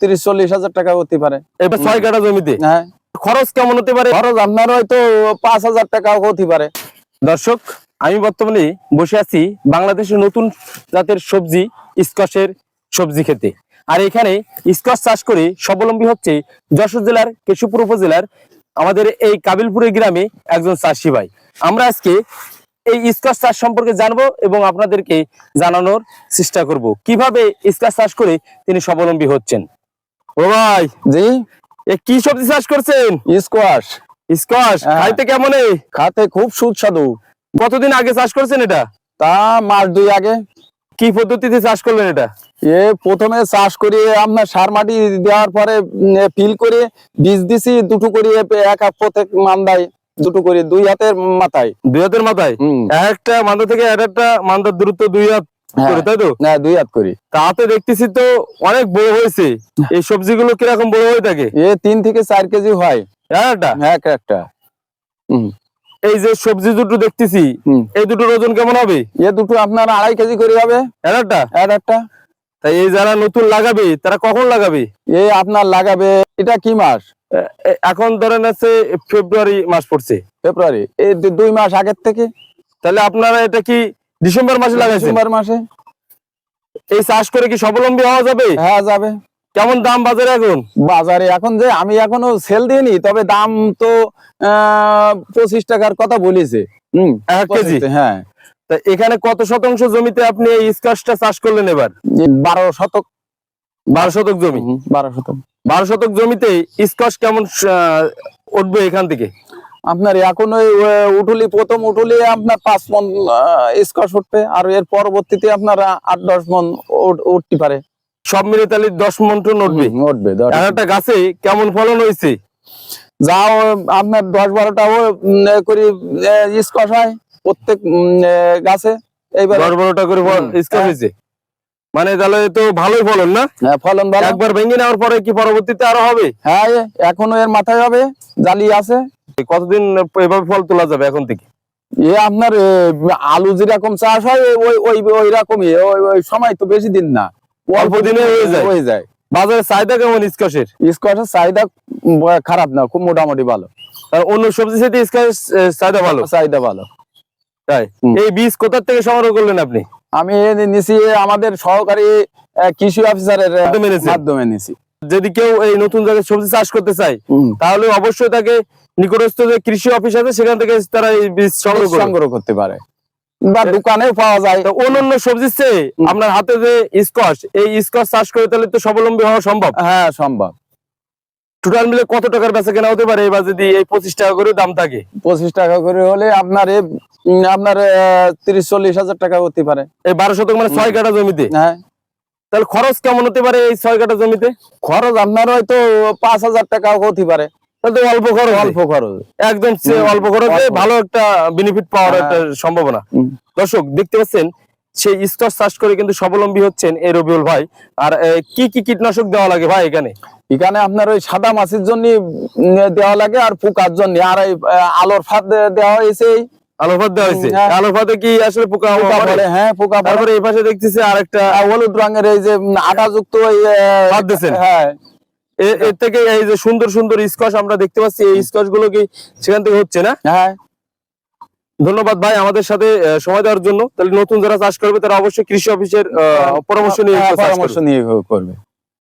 তিরিশ চল্লিশ হাজার টাকা হতে পারে। এবার ছয় কাটা জমিতে? হ্যাঁ। খরচ কেমন হতে পারে? খরচ আপনার হয়তো পাঁচ হাজার টাকা হতে পারে। দর্শক আমি বর্তমানে বসে আছি বাংলাদেশের নতুন জাতের সবজি সবজি খেতে। আর এখানে স্কচ চাষ করে স্বাবলম্বী হচ্ছে যশোর জেলার কেশবপুর উপজেলার আমাদের এই কাবিলপুরের গ্রামে একজন চাষি ভাই। আমরা আজকে এই স্কচ চাষ সম্পর্কে জানব এবং আপনাদেরকে জানানোর চেষ্টা করব। কীভাবে স্কচ চাষ করে তিনি স্বাবলম্বী হচ্ছেন? ও ভাই জি। এ কি সবজি চাষ করছেন? স্কোয়াশ। স্কচ হ্যাঁ। খাইতে কেমন খাতে খুব সুস্বাদু। কতদিন আগে চাষ করছেন এটা? তা মাস দুই আগে। কি পদ্ধতিতে চাষ করলেন এটা? এ প্রথমে চাষ করে আপনার সার মাটি দেওয়ার পরে পিল করে বীজ দিছি দুটো করে এক হাত প্রত্যেক মান্দায়। দুটো করে দুই হাতের মাথায়। দুই হাতের মাথায়? এক একটা মান্দা থেকে এক একটা মান্দার দূরত্ব দুই হাত হ্যাঁ। করে তাই তো? হ্যাঁ দুই হাত করি। তাতে দেখতেছি তো অনেক বড় হয়েছে। এই সবজিগুলো কীরকম বড় হয়ে থাকে? এ তিন থেকে চার কেজি হয়। এক একটা? এক একটা। এই যে সবজি দুটো দেখতেছি এই দুটোর ওজন কেমন হবে? এ দুটো আপনার আড়াই কেজি করে হবে। এক একটা? এক একটা। তাই এই যারা নতুন লাগাবে তারা কখন লাগাবে? এ আপনার লাগাবে এটা কি মাস? এখন ধরেন আছে ফেব্রুয়ারি মাস পড়ছে। ফেব্রুয়ারি। এই দুই মাস আগের থেকে? তাহলে আপনারা এটা কি ডিসেম্বর মাসে লাগাইছেন? ডিসেম্বর মাসে। এই চাষ করে কি স্বাবলম্বী হওয়া যাবে? হ্যাঁ যাবে। কেমন দাম বাজারে এখন? বাজারে এখন যে আমি এখনও সেল দিইনি তবে দাম তো আহ, পঁচিশ টাকার কথা বলেছে। হম এক কেজি? হ্যাঁ। তা এখানে কত শতাংশ জমিতে আপনি এই স্কচটা চাষ করলেন এবার? বারো শতক বারো শতক জমি? বারো শতক। বারো শতক জমিতে স্কচ কেমন উঠবে এখান থেকে? আপনার এখন ওই উঠুলি প্রথম উঠুলি আপনার পাঁচ মন স্কোয়ার উঠবে আর এর পরবর্তীতে আপনার আট দশ মন উঠতে পারে। সব মিলে তাহলে দশ মন টন উঠবে? উঠবে একটা গাছে কেমন ফলন হয়েছে? যাও আপনার দশ বারোটাও করি স্কোয়াশ হয় প্রত্যেক গাছে। এইবার দশ বারোটা করে হুম, স্কচ হ্যাঁ। হয়েছে? মানে তাহলে তো ভালোই ফলন না? হ্যাঁ, ফলন ভালো। একবার ভেঙে নেওয়ার পরে কি পরবর্তীতে আরও হবে? হ্যাঁ এখনও এর মাথায় হবে জালি আছে। কতদিন এভাবে ফল তোলা যাবে এখন থেকে? এ আপনার আলু যেরকম চাষ হয় ওই ওই ওই রকমই ওই ওই সময় তো বেশি দিন না। অল্প দিনে হয়ে যায়। হয়ে যায়। বাজারে চাহিদা কেমন স্কচের? স্কোয়াশের চাহিদা খারাপ না খুব মোটামুটি ভালো। আর অন্য সবজি সাথে স্কচ চাহিদা ভালো? চাহিদা ভালো। তাই? এই বীজ কোথা থেকে সংগ্রহ করলেন আপনি? আমি নিছি আমাদের সহকারী কৃষি অফিসারের মাধ্যমে নিছি। যদি কেউ এই নতুন জায়গায় সবজি চাষ করতে চায় তাহলে অবশ্যই তাকে নিকটস্থ যে কৃষি অফিস আছে সেখান থেকে তারা এই বীজ সংগ্রহ করতে পারে। বা দোকানেও পাওয়া যায়। অন্যান্য সবজির চেয়ে আপনার হাতে যে স্কচ এই স্কচ চাষ করে তাহলে তো স্বাবলম্বী হওয়া সম্ভব। হ্যাঁ সম্ভব। টোটাল মিলে কত টাকার বেচা কেনা হতে পারে? এবার যদি এই পঁচিশ টাকা করে দাম থাকে। পঁচিশ টাকা করে হলে আপনার আপনার তিরিশ চল্লিশ হাজার টাকা হতে পারে। এই বারো শতক মানে ছয় কাটা জমিতে? হ্যাঁ। তাহলে খরচ কেমন হতে পারে এই ছয় কাটা জমিতে? খরচ আপনার হয়তো পাঁচ হাজার টাকা হতে পারে। তাহলে অল্প খরচ। অল্প খরচ। একদম অল্প খরচে ভালো একটা বেনিফিট পাওয়ার। একটা সম্ভাবনা। দর্শক দেখতে পাচ্ছেন সেই স্কচ চাষ করে কিন্তু স্বাবলম্বী হচ্ছেন এই রবিউল ভাই। আর কি কি কীটনাশক দেওয়া লাগে ভাই এখানে? এখানে আপনার ওই সাদা মাছের জন্য দেওয়া লাগে আর পোকার জন্য আর আলোর ফাঁদ দেওয়া হয়েছে আলোফাত দেওয়া হয়েছে। হ্যাঁ। আলোফাতে কি আসলে পোকা পড়ে? হ্যাঁ পোকা তারপরে এই পাশে দেখতেছি আরেকটা হলুদ রঙের এই যে আটা যুক্ত হ্যাঁ। এর থেকে এই যে সুন্দর সুন্দর স্কচ আমরা দেখতে পাচ্ছি এই স্কচগুলো কি সেখান থেকে হচ্ছে না? হ্যাঁ। ধন্যবাদ ভাই আমাদের সাথে সময় দেওয়ার জন্য। তাহলে নতুন যারা চাষ করবে তারা অবশ্যই কৃষি অফিসের আহ, পরামর্শ নিয়ে হ্যাঁ। পরামর্শ নিয়ে করবে।